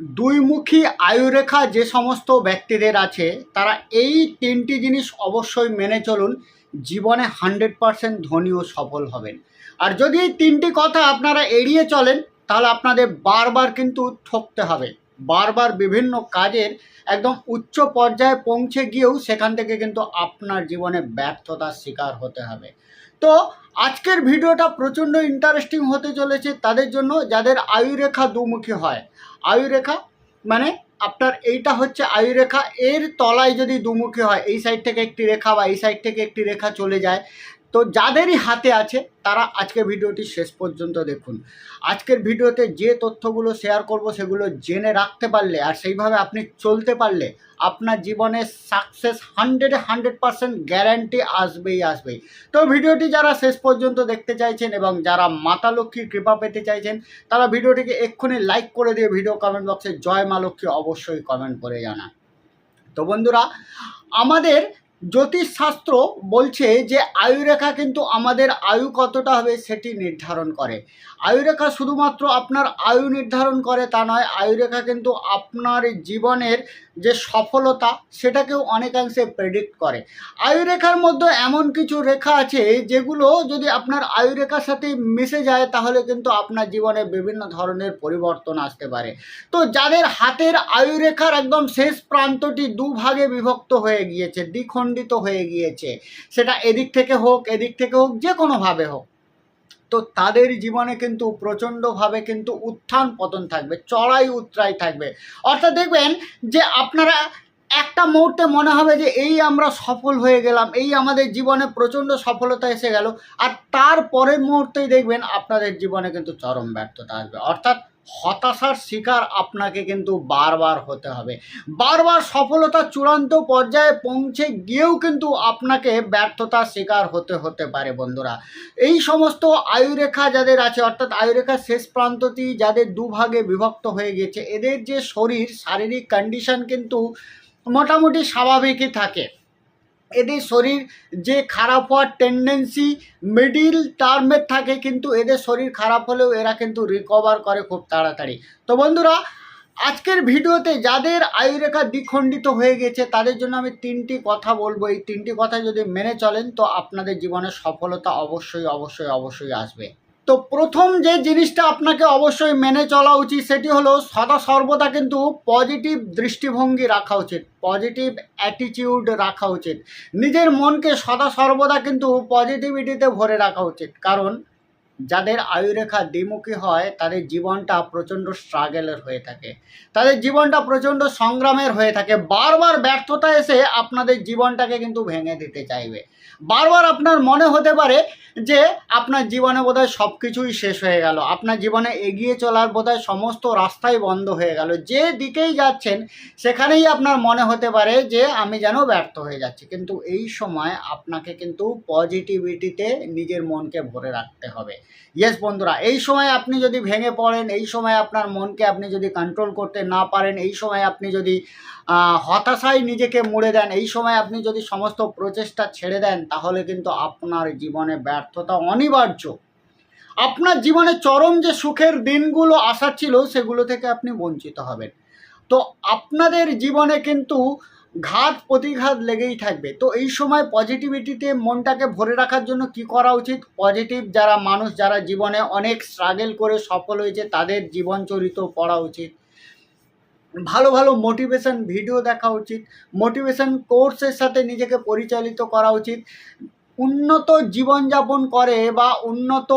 দুইমুখী আয়ুরেখা যে সমস্ত ব্যক্তিদের আছে, তারা এই তিনটি জিনিস অবশ্যই মেনে চলুন, জীবনে হান্ড্রেড পারসেন্ট ধনী ও সফল হবেন। আর যদি এই তিনটি কথা আপনারা এড়িয়ে চলেন, তাহলে আপনাদের বারবার কিন্তু ঠকতে হবে। বারবার বিভিন্ন কাজের একদম উচ্চ পর্যায়ে পৌঁছে গিয়েও সেখান থেকে কিন্তু আপনার জীবনে ব্যর্থতার শিকার হতে হবে। তো আজকের ভিডিওটা প্রচণ্ড ইন্টারেস্টিং হতে চলেছে, তাদের জন্য যাদের আয়ুরেখা দুমুখী হয় আয়ুরেখা মানে আপনার এইটা হচ্ছে আয়ুরেখা। এর তলায় যদি দুমুখী হয়, এই সাইড থেকে একটি রেখা বা এই সাইড থেকে একটি রেখা চলে যায় তো যাদেরই হাতে আছে, তারা আজকের ভিডিওটি শেষ পর্যন্ত দেখুন। আজকের ভিডিওতে যে তথ্যগুলো শেয়ার করব, সেগুলো জেনে রাখতে পারলে আর সেইভাবে আপনি চলতে পারলে আপনার জীবনে সাকসেস হান্ড্রেডে হান্ড্রেড পারসেন্ট গ্যারান্টি আসবেই আসবেই। তো ভিডিওটি যারা শেষ পর্যন্ত দেখতে চাইছেন এবং যারা মাতা লক্ষ্মীর কৃপা পেতে চাইছেন, তারা ভিডিওটিকে এক্ষুনি লাইক করে দিয়ে ভিডিও কমেন্ট বক্সে জয় মা লক্ষ্মী অবশ্যই কমেন্ট করে জানান। তো বন্ধুরা, আমাদের জ্যোতিষশাস্ত্র বলছে যে আয়ুরেখা কিন্তু আমাদের আয়ু কতটা হবে সেটি নির্ধারণ করে। আয়ুরেখা শুধুমাত্র আপনার আয়ু নির্ধারণ করে তা নয়, আয়ুরেখা কিন্তু আপনার জীবনের যে সফলতা সেটাকেও অনেকাংশে প্রেডিক্ট করে। আয়ুরেখার মধ্যে এমন কিছু রেখা আছে যেগুলো যদি আপনার আয়ুরেখার সাথে মিশে যায় তাহলে কিন্তু আপনার জীবনে বিভিন্ন ধরনের পরিবর্তন আসতে পারে। তো যাদের হাতের আয়ুরেখার একদম শেষ প্রান্তটি দুভাগে বিভক্ত হয়ে গিয়েছে দ্বিখণ্ডিত হয়ে গিয়েছে। সেটা এদিক থেকে হোক, এদিক থেকে হোক, যে কোনোভাবে হোক। তো তাদের জীবনে কিন্তু প্রচণ্ডভাবে কিন্তু উত্থান পতন থাকবে, চড়াই উতরাই থাকবে। অর্থাৎ দেখবেন যে আপনারা একটা মুহূর্তে মনে হবে যে এই আমরা সফল হয়ে গেলাম, এই আমাদের জীবনে প্রচণ্ড সফলতা এসে গেল, আর তার পরের মুহূর্তেই দেখবেন আপনাদের জীবনে কিন্তু চরম ব্যর্থতা আসবে। অর্থাৎ হতাশার শিকার আপনাকে কিন্তু বারবার হতে হবে। বারবার সফলতা চূড়ান্ত পর্যায়ে পৌঁছে গিয়েও কিন্তু আপনাকে ব্যর্থতার শিকার হতে হতে পারে বন্ধুরা। এই সমস্ত আয়ুরেখা যাদের আছে, অর্থাৎ আয়ুরেখার শেষ প্রান্তটি যাদের দুভাগে বিভক্ত হয়ে গেছে এদের যে শরীর, শারীরিক কন্ডিশন কিন্তু মোটামুটি স্বাভাবিকই থাকে। এদের শরীর যে খারাপ হওয়ার টেন্ডেন্সি মিডিল টার্মের থাকে, কিন্তু এদের শরীর খারাপ হলেও এরা কিন্তু রিকভার করে খুব তাড়াতাড়ি। তো বন্ধুরা, আজকের ভিডিওতে যাদের আয়ুরেখা দ্বিখণ্ডিত হয়ে গেছে, তাদের জন্য আমি তিনটি কথা বলব। এই তিনটি কথা যদি মেনে চলেন, তো আপনাদের জীবনে সফলতা অবশ্যই অবশ্যই অবশ্যই আসবে। তো প্রথম যে জিনিসটা আপনাকে অবশ্যই মেনে চলা উচিত সেটি হলো সদা সর্বদা কিন্তু পজিটিভ দৃষ্টিভঙ্গি রাখা উচিত, পজিটিভ অ্যাটিটিউড রাখা উচিত। নিজের মনকে সদা সর্বদা কিন্তু পজিটিভিটিতে ভরে রাখা উচিত। কারণ যাদের আয়ুরেখা দ্বিমুখী হয়, তাদের জীবনটা প্রচণ্ড স্ট্রাগেলের হয়ে থাকে। তাদের জীবনটা প্রচণ্ড সংগ্রামের হয়ে থাকে। বারবার ব্যর্থতা এসে আপনাদের জীবনটাকে কিন্তু ভেঙে দিতে চাইবে। বারবার আপনার মনে হতে পারে যে, আপনার জীবনে বোধহয় সব কিছুই শেষ হয়ে গেল। আপনার জীবনে এগিয়ে চলার বোধহয় সমস্ত রাস্তাই বন্ধ হয়ে গেল। যে দিকেই যাচ্ছেন, সেখানেই আপনার মনে হতে পারে যে, আমি যেন ব্যর্থ হয়ে যাচ্ছি। কিন্তু এই সময় আপনাকে কিন্তু পজিটিভিটিতে নিজের মনকে ভরে রাখতে হবে। ইয়েস বন্ধুরা, এই সময় আপনি যদি ভেঙে পড়েন, এই সময় আপনার মনকে আপনি যদি কন্ট্রোল করতে না পারেন, এই সময় আপনি যদি হতাশায় নিজেকে মুড়ে দেন, এই সময় আপনি যদি সমস্ত প্রচেষ্টা ছেড়ে দেন, তাহলে কিন্তু আপনার জীবনে ব্যর্থতা অনিবার্য। আপনার জীবনে চরম যে সুখের দিনগুলো আসার ছিল, সেগুলো থেকে আপনি বঞ্চিত হবেন। তো আপনাদের জীবনে কিন্তু ঘাত প্রতিঘাত লেগেই থাকবে। তো এই সময় পজিটিভিটিতে মনটাকে ভরে রাখার জন্য কি করা উচিত? পজিটিভ যারা মানুষ, যারা জীবনে অনেক স্ট্রাগেল করে সফল হয়েছে, তাদের জীবন চরিত্র পড়া উচিত। ভালো ভালো মোটিভেশন ভিডিও দেখা উচিত। মোটিভেশন কোর্সের সাথে নিজেকে পরিচালিত করা উচিত। উন্নত জীবনযাপন করে বা উন্নত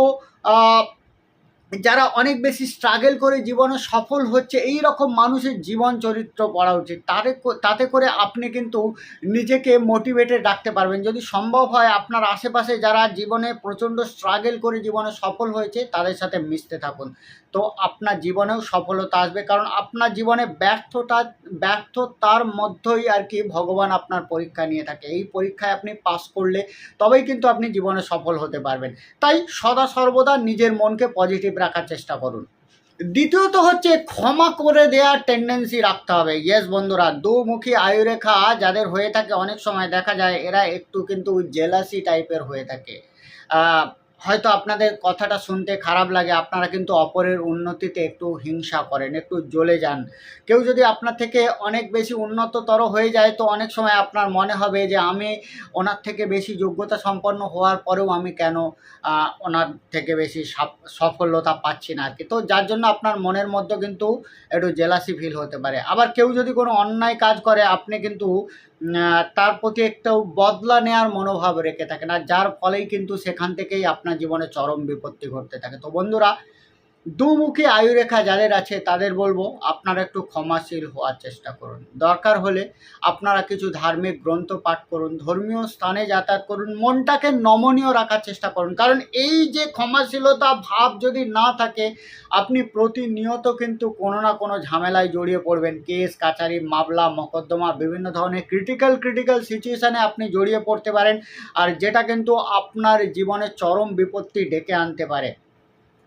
যারা অনেক বেশি স্ট্রাগল করে জীবনে সফল হচ্ছে এই রকম মানুষের জীবন চরিত্র পড়া উচিত। কো- তাতে করে আপনি কিন্তু নিজেকে মোটিভেটেড রাখতে পারবেন। যদি সম্ভব হয় আপনার আশেপাশে যারা জীবনে প্রচণ্ড স্ট্রাগল করে জীবনে সফল হয়েছে, তাদের সাথে মিশতে থাকুন। তো আপনার জীবনেও সফলতা আসবে, কারণ আপনার জীবনে ব্যর্থতা, ব্যর্থতার মধ্যেই আর কি ভগবান আপনার পরীক্ষা নিয়ে থাকে। এই পরীক্ষায় আপনি পাস করলে তবেই কিন্তু আপনি জীবনে সফল হতে পারবেন। তাই সদা সর্বদা নিজের মনকে পজিটিভ রাখার চেষ্টা করুন। দ্বিতীয়ত হচ্ছে ক্ষমা করে দেওয়ার টেন্ডেন্সি রাখতে হবে। ইয়েস বন্ধুরা, দুমুখী আয়ুরেখা যাদের হয়ে থাকে অনেক সময় দেখা যায়, এরা একটু কিন্তু জেলাসি টাইপের হয়ে থাকে। হয়তো আপনাদের কথাটা শুনতে খারাপ লাগে, আপনারা কিন্তু অপরের উন্নতিতে একটু হিংসা করেন, একটু জ্বলে যান। কেউ যদি আপনার থেকে অনেক বেশি উন্নততর হয়ে যায়, তো অনেক সময় আপনার মনে হবে যে, আমি ওনার থেকে বেশি যোগ্যতা সম্পন্ন হওয়ার পরেও আমি কেন ওনার থেকে বেশি সাফ- সফলতা পাচ্ছি না আর কি তো যার জন্য আপনার মনের মধ্যে কিন্তু একটু জেলাসি ফিল হতে পারে। আবার কেউ যদি কোনো অন্যায় কাজ করে, আপনি কিন্তু তার প্রতি একটু বদলা নেওয়ার মনোভাব রেখে থাকেন। আর যার ফলেই কিন্তু সেখান থেকেই আপনার জীবনে চরম বিপত্তি ঘটতে থাকে। তো বন্ধুরা দুমুখী আয়ুরেখা যাদের আছে তাদের বলব, আপনারা একটু ক্ষমাশীল হওয়ার চেষ্টা করুন। দরকার হলে আপনারা কিছু ধার্মিক গ্রন্থ পাঠ করুন, ধর্মীয় স্থানে যাতায়াত করুন, মনটাকে নমনীয় রাখার চেষ্টা করুন। কারণ এই যে ক্ষমাশীলতা ভাব যদি না থাকে, আপনি প্রতিনিয়ত কিন্তু কোনো না কোনো ঝামেলায় জড়িয়ে পড়বেন। কেস, কাচারি, মামলা, মকদ্দমা, বিভিন্ন ধরনের ক্রিটিক্যাল ক্রিটিক্যাল সিচুয়েশানে আপনি জড়িয়ে পড়তে পারেন। আর যেটা কিন্তু আপনার জীবনে চরম বিপত্তি ডেকে আনতে পারে।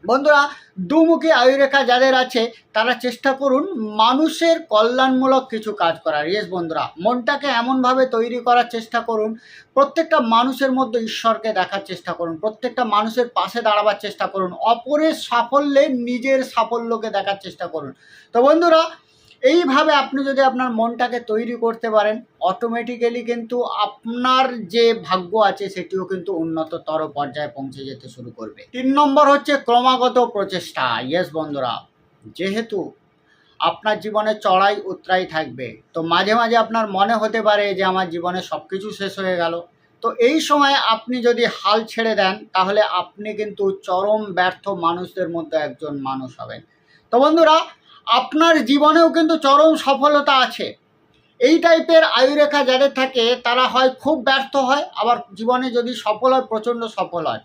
বন্ধুরা, দুমুখী আয়ুরেখা যাদের আছে, তারা চেষ্টা করুন মানুষের কল্যাণমূলক কিছু কাজ করার। ইয়েস বন্ধুরা, মনটাকে এমনভাবে তৈরি করার চেষ্টা করুন। প্রত্যেকটা মানুষের মধ্যে ঈশ্বরকে দেখার চেষ্টা করুন। প্রত্যেকটা মানুষের পাশে দাঁড়াবার চেষ্টা করুন। অপরের সাফল্যে নিজের সাফল্যকে দেখার চেষ্টা করুন। তো বন্ধুরা এইভাবে আপনি যদি আপনার মনটাকে তৈরি করতে পারেন অটোমেটিক্যালি কিন্তু আপনার যে ভাগ্য আছে সেটিও কিন্তু উন্নততর পর্যায়ে পৌঁছে যেতে শুরু করবে। তিন নম্বর হচ্ছে ক্রমাগত প্রচেষ্টা। ইয়েস বন্ধুরা, যেহেতু আপনার জীবনে চড়াই উতরাই থাকবে, তো মাঝে মাঝে আপনার মনে হতে পারে যে আমার জীবনে সব কিছু শেষ হয়ে গেল। তো এই সময় আপনি যদি হাল ছেড়ে দেন, তাহলে আপনি কিন্তু চরম ব্যর্থ মানুষদের মধ্যে একজন মানুষ হবেন। তো বন্ধুরা আপনার জীবনেও কিন্তু চরম সফলতা আছে। এই টাইপের আয়ুরেখা যাদের থাকে, তারা হয় খুব ব্যর্থ হয়, আবার জীবনে যদি সফল হয়, প্রচণ্ড সফল হয়।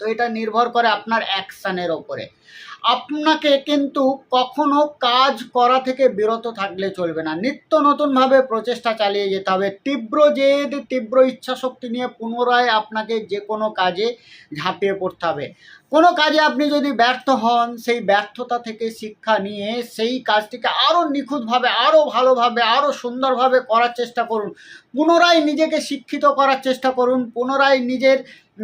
তো এটা নির্ভর করে আপনার অ্যাকশানের ওপরে আপনাকে কিন্তু কখনো কাজ করা থেকে বিরত থাকলে চলবে না। নিত্য নতুনভাবে প্রচেষ্টা চালিয়ে যেতে হবে। তীব্র জেদ, তীব্র ইচ্ছাশক্তি নিয়ে পুনরায় আপনাকে যে কোনো কাজে ঝাঁপিয়ে পড়তে হবে। কোনো কাজে আপনি যদি ব্যর্থ হন, সেই ব্যর্থতা থেকে শিক্ষা নিয়ে সেই কাজটিকে আরও নিখুঁতভাবে আরও ভালোভাবে আরও সুন্দরভাবে করার চেষ্টা করুন। পুনরায় নিজেকে শিক্ষিত করার চেষ্টা করুন। পুনরায় নিজের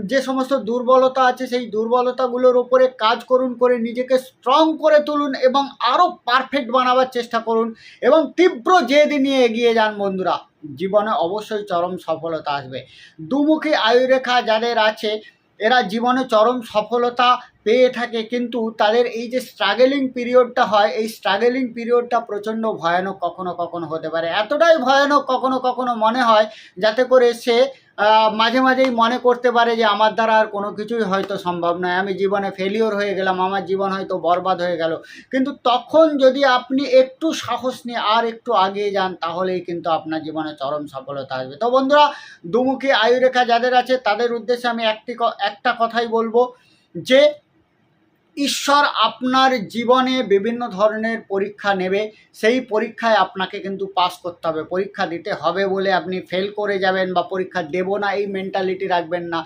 যে সমস্ত দুর্বলতা আছে, সেই দুর্বলতাগুলোর ওপরে কাজ করুন, করে নিজেকে স্ট্রং করে তুলুন এবং আরও পারফেক্ট বানাবার চেষ্টা করুন এবং তীব্র জেদ নিয়ে এগিয়ে যান বন্ধুরা। জীবনে অবশ্যই চরম সফলতা আসবে। দুমুখী আয়ুরেখা যাদের আছে, এরা জীবনে চরম সফলতা পেয়ে থাকে কিন্তু তাদের এই যে স্ট্রাগেলিং পিরিয়ডটা হয়, এই স্ট্রাগেলিং পিরিয়ডটা প্রচণ্ড ভয়ানক কখনো কখনো হতে পারে। এতটাই ভয়ানক কখনো কখনো মনে হয়, যাতে করে সে মাঝে মাঝেই মনে করতে পারে যে আমার দ্বারা আর কোনো কিছুই হয়তো সম্ভব নয়। আমি জীবনে ফেলিওর হয়ে গেলাম, আমার জীবন হয়তো বরবাদ হয়ে গেল। কিন্তু তখন যদি আপনি একটু সাহস নিয়ে আর একটু আগিয়ে যান, তাহলেই কিন্তু আপনার জীবনে চরম সফলতা আসবে। তো বন্ধুরা, দুমুখী আয়ুরেখা যাদের আছে, তাদের উদ্দেশ্যে আমি একটি একটা কথাই বলব যে ঈশ্বর আপনার জীবনে বিভিন্ন ধরনের পরীক্ষা নেবে। সেই পরীক্ষায় আপনাকে কিন্তু পাস করতে হবে। পরীক্ষা দিতে হবে বলে আপনি ফেল করে যাবেন বা পরীক্ষা দেব না, এই মেন্টালিটি রাখবেন না।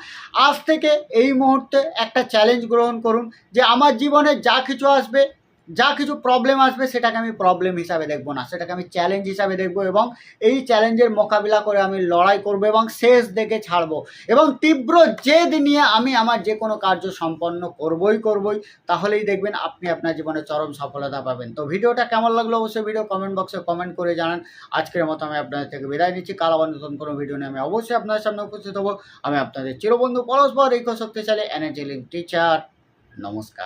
আজ থেকে এই মুহূর্তে একটা চ্যালেঞ্জ গ্রহণ করুন যে আমার জীবনে যা কিছু আসবে যা কিছু প্রবলেম আসবে সেটাকে আমি প্রবলেম হিসাবে দেখব না। সেটাকে আমি চ্যালেঞ্জ হিসাবে দেখব এবং এই চ্যালেঞ্জের মোকাবিলা করে আমি লড়াই করব এবং শেষ দেখে ছাড়বো। এবং তীব্র জেদ নিয়ে আমি আমার যে কোনো কার্য সম্পন্ন করবই করবই। তাহলেই দেখবেন আপনি আপনার জীবনে চরম সফলতা পাবেন। তো ভিডিওটা কেমন লাগল অবশ্যই ভিডিও কমেন্ট বক্সে কমেন্ট করে জানান। আজকের মতো আমি আপনাদের থেকে বিদায় নিচ্ছি। কাল আবার নতুন কোনো ভিডিও নিয়ে আমি অবশ্যই আপনাদের সামনে উপস্থিত হব। আমি আপনাদের চিরবন্ধু পরস্পর এই শক্তিশালী এনার্জি টিচার নমস্কার।